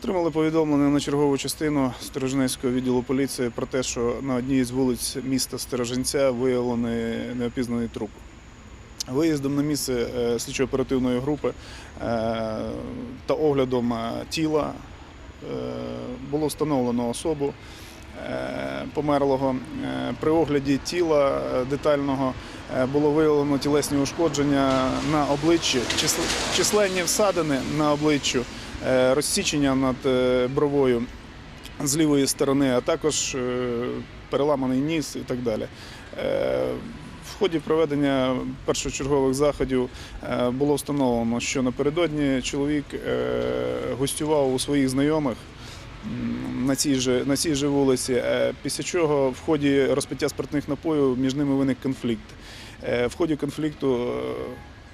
Отримали повідомлення на чергову частину Сторожинецького відділу поліції про те, що на одній з вулиць міста Сторожинця виявлений неопізнаний труп. Виїздом на місце е, слідчо-оперативної групи е, та оглядом е, тіла було встановлено особу померлого. При огляді тіла детального було виявлено тілесні ушкодження на обличчі, численні всадини на обличчю, розсічення над е, бровою з лівої сторони, а також е, переламаний ніс і так далі. Е, В ході проведення першочергових заходів е, було встановлено, що напередодні чоловік е, гостював у своїх знайомих на цій же, на цій же вулиці, е, після чого в ході розпиття спиртних напоїв між ними виник конфлікт. Е, В ході конфлікту е,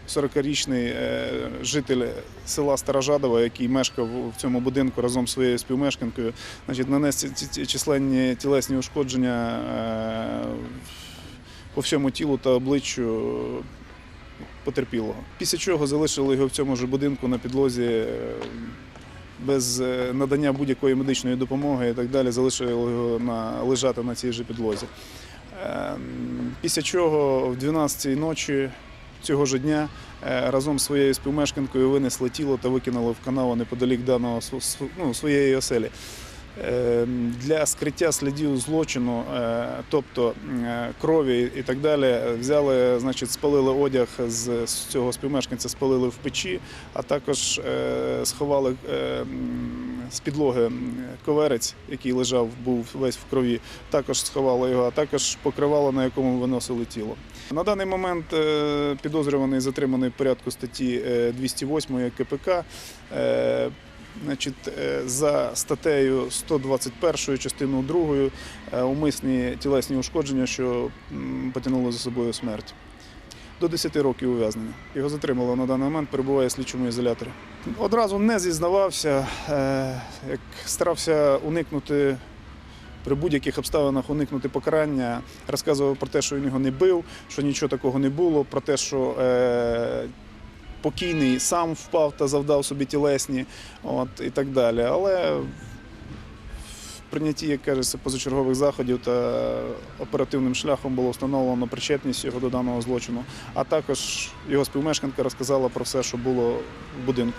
40-річний е, житель села Старожадова, який мешкав в цьому будинку разом зі своєю співмешканкою, значить, нанес численні тілесні ушкодження е, по всьому тілу та обличчю потерпілого. Після чого залишили його в цьому ж будинку на підлозі е, без надання будь-якої медичної допомоги і так далі, залишили його на, лежати на цій же підлозі. Ем, Після чого в 12-й ночі цього ж дня е, разом з своєю співмешканкою винесли тіло та викинули в канаву неподалік даного ну, своєї оселі. Е, Для скриття слідів злочину, е, тобто крові і так далі, взяли, значить, спалили одяг з цього співмешканця, спалили в печі, а також сховали з підлоги коверець, який лежав, був весь в крові. Також сховали його, а також покривало, на якому виносили тіло. На даний момент е, підозрюваний затриманий в порядку статті е, 208 КПК. Е, Значить, е, за статтею 121 частиною 2 е, умисні тілесні ушкодження, що м, потягнули за собою смерть. До 10 років ув'язнення. Його затримали на даний момент, перебуває в слідчому ізоляторі. Одразу не зізнавався, е, як старався уникнути при будь-яких обставинах уникнути покарання, розказував про те, що він його не бив, що нічого такого не було, про те, що е, покійний сам впав та завдав собі тілесні, от, і так далі. Але прийнятті, як кажеться, позачергових заходів та оперативним шляхом було встановлено причетність його до даного злочину, а також його співмешканка розказала про все, що було в будинку.